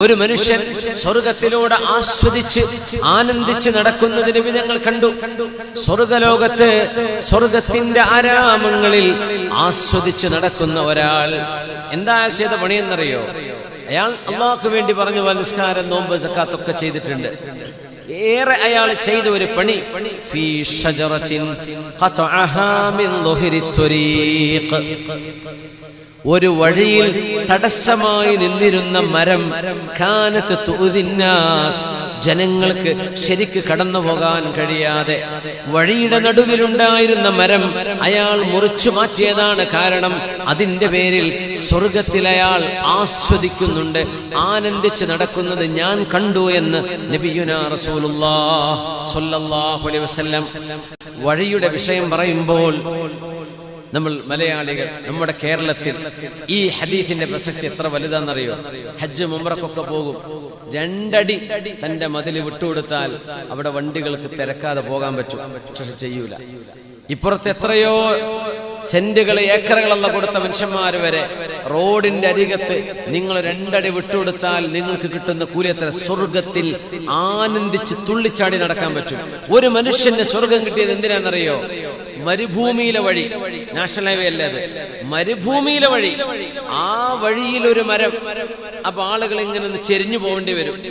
ഒരു മനുഷ്യൻ സ്വർഗത്തിലൂടെ ആസ്വദിച്ച് ആനന്ദിച്ച് നടക്കുന്നതിന് ഞങ്ങൾ കണ്ടു. സ്വർഗലോകത്ത് സ്വർഗത്തിന്റെ ആരാമങ്ങളിൽ ആസ്വദിച്ച് നടക്കുന്ന ഒരാൾ എന്താ ചെയ്ത പണിയെന്നറിയോ അയാൾ അള്ളാഹ്ക്ക് വേണ്ടി പറഞ്ഞു പോലെ നിസ്കാരം നോമ്പ് സക്കാത്തൊക്കെ ചെയ്തിട്ടുണ്ട്. ഏറെ അയാൾ ചെയ്ത ഒരു പണി. ഒരു വഴിയിൽ തടസ്സമായി നിന്നിരുന്ന മരം കാനത്ത് ജനങ്ങൾക്ക് ശരിക്ക് കടന്നു പോകാൻ കഴിയാതെ വഴിയുടെ നടുവിലുണ്ടായിരുന്ന മരം അയാൾ മുറിച്ചു മാറ്റിയതാണ് കാരണം അതിന്റെ പേരിൽ സ്വർഗത്തിൽ അയാൾ ആസ്വദിക്കുന്നുണ്ട് ആനന്ദിച്ച് നടക്കുന്നത് ഞാൻ കണ്ടു എന്ന് നബിയുന റസൂലുള്ളാഹ് സ്വല്ലല്ലാഹു അലൈഹി വസല്ലം വഴിയുടെ വിഷയം പറയുമ്പോൾ നമ്മൾ മലയാളികൾ നമ്മുടെ കേരളത്തിൽ ഈ ഹദീഫിന്റെ പ്രസക്തി എത്ര വലുതാണെന്നറിയോ? ഹജ്ജ് മുമ്പറക്കൊക്കെ പോകും. രണ്ടടി തന്റെ മതിൽ വിട്ടുകൊടുത്താൽ അവിടെ വണ്ടികൾക്ക് തിരക്കാതെ പോകാൻ പറ്റും. പക്ഷെ ചെയ്യൂല. ഇപ്പുറത്ത് എത്രയോ സെന്റുകൾ ഏക്കറുകളല്ല കൊടുത്ത മനുഷ്യന്മാർ വരെ റോഡിന്റെ അരികത്ത് നിങ്ങൾ രണ്ടടി വിട്ടുകൊടുത്താൽ നിങ്ങൾക്ക് കിട്ടുന്ന കൂലിയത്ര? സ്വർഗത്തിൽ ആനന്ദിച്ച് തുള്ളിച്ചാടി നടക്കാൻ പറ്റും. ഒരു മനുഷ്യന് സ്വർഗം കിട്ടിയത് എന്തിനാണെന്നറിയോ? മരുഭൂമിയിലെ വഴി. നാഷണൽ ഹൈവേ അല്ലേ അത്? മരുഭൂമിയിലെ വഴി. ആ വഴിയിൽ ഒരു മരം. അപ്പൊ ആളുകൾ ഇങ്ങനെ ഒന്ന് ചെരിഞ്ഞു പോകേണ്ടി വരും.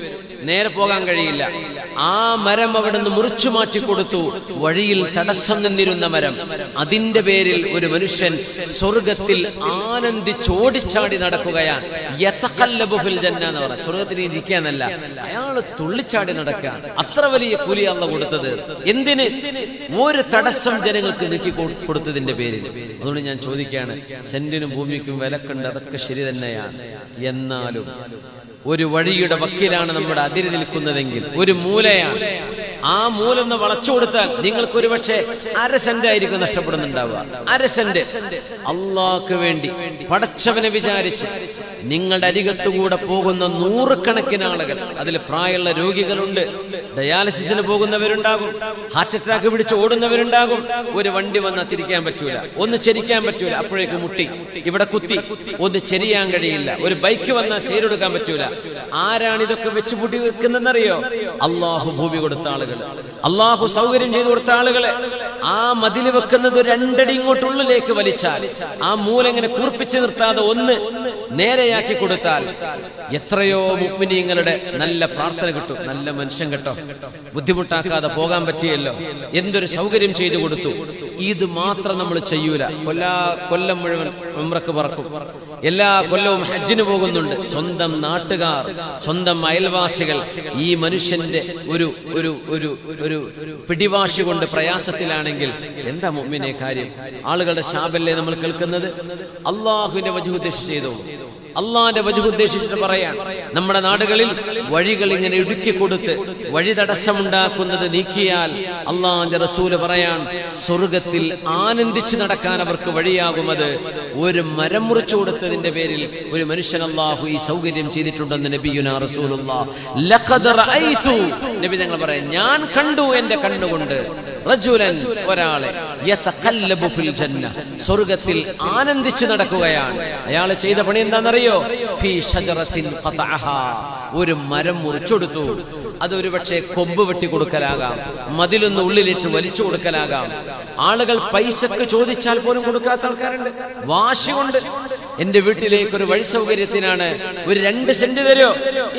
നേരെ പോകാൻ കഴിയില്ല. ആ മരം അവിടെ നിന്ന് മുറിച്ചു മാറ്റി കൊടുത്തു. വഴിയിൽ തടസ്സം നിന്നിരുന്ന മരം. അതിന്റെ പേരിൽ ഒരു മനുഷ്യൻ സ്വർഗത്തിൽ ആനന്ദിച്ചോടിച്ചാടി നടക്കുകയാണ്. യതഖല്ലബു ഫിൽ ജന്ന എന്ന് പറഞ്ഞ സ്വർഗത്തിൽ ഇരിക്കാനല്ല അയാൾ തുള്ളിച്ചാടി നടക്കുക അത്ര വലിയ കൂലി കൊടുത്തത്. എന്തിന്? ഒരു തടസ്സം ജനങ്ങൾക്ക് നീക്കി കൊടുത്തതിന്റെ പേരിൽ. അതുകൊണ്ട് ഞാൻ ചോദിക്കുകയാണ് സെന്റിനും ഭൂമിക്കും വിലക്കുണ്ട് അതൊക്കെ ശരി തന്നെയാണ് എന്നാലും ഒരു വഴിയുടെ വക്കീലാണ് നമ്മുടെ അതിരി നിൽക്കുന്നതെങ്കിൽ ഒരു മൂലയാണ്. ആ മൂലൊന്ന് വളച്ചു കൊടുത്താൽ നിങ്ങൾക്ക് ഒരുപക്ഷെ അര സെന്റ് ആയിരിക്കും നഷ്ടപ്പെടുന്നുണ്ടാവുക. അര സെന്റ്. വേണ്ടി പടച്ചവനെ വിചാരിച്ച് നിങ്ങളുടെ അരികത്തുകൂടെ പോകുന്ന നൂറുകണക്കിന് ആളുകൾ അതിൽ പ്രായമുള്ള രോഗികളുണ്ട് ഡയാലിസിസിന് പോകുന്നവരുണ്ടാകും ഹാർട്ട് അറ്റാക്ക് പിടിച്ച് ഓടുന്നവരുണ്ടാകും. ഒരു വണ്ടി വന്നാൽ തിരിക്കാൻ പറ്റൂല ഒന്ന് ചെരിക്കാൻ പറ്റൂല അപ്പോഴേക്ക് മുട്ടി ഇവിടെ കുത്തി ഒന്ന് ചെരിയാൻ കഴിയില്ല ഒരു ബൈക്ക് വന്നാൽ സേരെടുക്കാൻ പറ്റൂല. ആരാണ് ഇതൊക്കെ വെച്ച് പൂട്ടി വെക്കുന്നതെന്നറിയോ? അള്ളാഹു ഭൂമി കൊടുത്ത ആളുകൾ. അള്ളാഹു സൗകര്യം ചെയ്തു കൊടുത്ത ആളുകളെ. ആ മതിൽ വെക്കുന്നത് രണ്ടടി ഇങ്ങോട്ടുള്ളിലേക്ക് വലിച്ചാൽ ആ മൂലങ്ങനെ കൂർപ്പിച്ചു നിർത്താതെ ഒന്ന് നേരെയാക്കി കൊടുത്താൽ എത്രയോ മുഗ്മിനീങ്ങളുടെ നല്ല പ്രാർത്ഥന കിട്ടും. നല്ല മനുഷ്യൻ കേട്ടോ. ബുദ്ധിമുട്ടാക്കാതെ പോകാൻ പറ്റിയല്ലോ. എന്തൊരു സൗകര്യം ചെയ്തു കൊടുത്തു. ഇത് മാത്രം നമ്മൾ ചെയ്യൂല. കൊല്ലാ കൊല്ലം മുഴുവൻ ഉംറക്ക് പറക്കും. എല്ലാ കൊല്ലവും ഹജ്ജിന് പോകുന്നുണ്ട്. സ്വന്തം നാട്ടുകാർ സ്വന്തം അയൽവാസികൾ ഈ മനുഷ്യന്റെ ഒരു ഒരു ഒരു ഒരു പിടിവാശി കൊണ്ട് പ്രയാസത്തിലാണെങ്കിൽ എന്താ മുമ്മിനെ കാര്യം? ആളുകളുടെ ശാപല്ലേ നമ്മൾ കേൾക്കുന്നത്? അള്ളാഹുവിന്റെ വജു ഉദ്ദേശിച്ച് ചെയ്തോളൂ. അള്ളാന്റെ വജു ഉദ്ദേശിച്ചിട്ട് പറയാണ് നമ്മുടെ നാടുകളിൽ വഴികൾ ഇങ്ങനെ ഇടുക്കി കൊടുത്ത് വഴി തടസ്സമുണ്ടാക്കുന്നത് നീക്കിയാൽ അള്ളാന്റെ റസൂൽ പറയാൻ സ്വർഗത്തിൽ ആനന്ദിച്ച് നടക്കാൻ അവർക്ക് വഴിയാകും അത്. ഒരു മരം മുറിച്ചു കൊടുത്തതിന്റെ പേരിൽ ഒരു മനുഷ്യൻ അള്ളാഹു ഈ സൗകര്യം ചെയ്തിട്ടുണ്ടെന്ന് നബിയുന റസൂലുള്ള. നബി ഞങ്ങൾ പറയാം ഞാൻ കണ്ടു എന്റെ കണ്ണുകൊണ്ട് റജുലൻ ഒരാളെ ഫിൽ ജന്ന സ്വർഗത്തിൽ ആനന്ദിച്ചു നടക്കുകയാണ്. അയാൾ ചെയ്ത പണി എന്താണെന്നറിയോ? ഫീ ഷജറത്തിൻ ഒരു മരം മുറിച്ചെടുത്തു. അതൊരു പക്ഷേ കൊമ്പ് വെട്ടി കൊടുക്കലാകാം മതിലൊന്ന് ഉള്ളിലിട്ട് വലിച്ചു കൊടുക്കലാകാം. ആളുകൾ പൈസക്ക് ചോദിച്ചാൽ പോലും കൊടുക്കാത്ത ആൾക്കാരുണ്ട്. വാശി കൊണ്ട് എന്റെ വീട്ടിലേക്ക് ഒരു വഴി സൗകര്യത്തിനാണ് ഒരു രണ്ട് സെന്റ് തരോ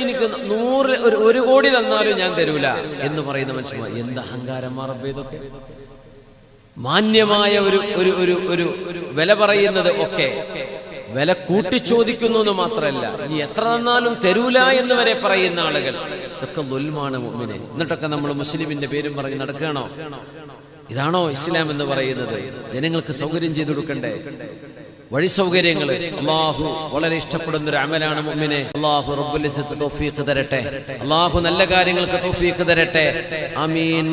എനിക്ക് നൂറ് ഒരു ഒരു കോടി തന്നാലും ഞാൻ തരൂല. എന്ന് പറയുന്ന മനുഷ്യന്മാർ എന്ത് അഹങ്കാരം മാറപ്പോ ഇതൊക്കെ? മാന്യമായ ഒരു ഒരു ഒരു ഒരു വില പറയുന്നത് ഒക്കെ വില കൂട്ടിച്ചോദിക്കുന്നു എന്ന് മാത്രമല്ല നീ എത്ര തന്നാലും തരൂല എന്ന് വരെ പറയുന്ന ആളുകൾ ഇതൊക്കെ ലുൽമാണ് മുമ്പിനെ എന്നിട്ടൊക്കെ നമ്മൾ മുസ്ലിമിന്റെ പേരും പറഞ്ഞ് നടക്കുകയാണോ? ഇതാണോ ഇസ്ലാം എന്ന് പറയുന്നത്? ജനങ്ങൾക്ക് സൗകര്യം ചെയ്തു കൊടുക്കണ്ടേ? വഴി സൗകര്യങ്ങൾ അള്ളാഹു വളരെ ഇഷ്ടപ്പെടുന്ന ഒരു അമലാണ് മുമ്മിനെ അള്ളാഹു റബ്ബുൽ ഇസ്സത്ത് തൗഫീഖ് തരട്ടെ. അള്ളാഹു നല്ല കാര്യങ്ങൾക്ക് തൗഫീഖ് തരട്ടെ. ആമീൻ.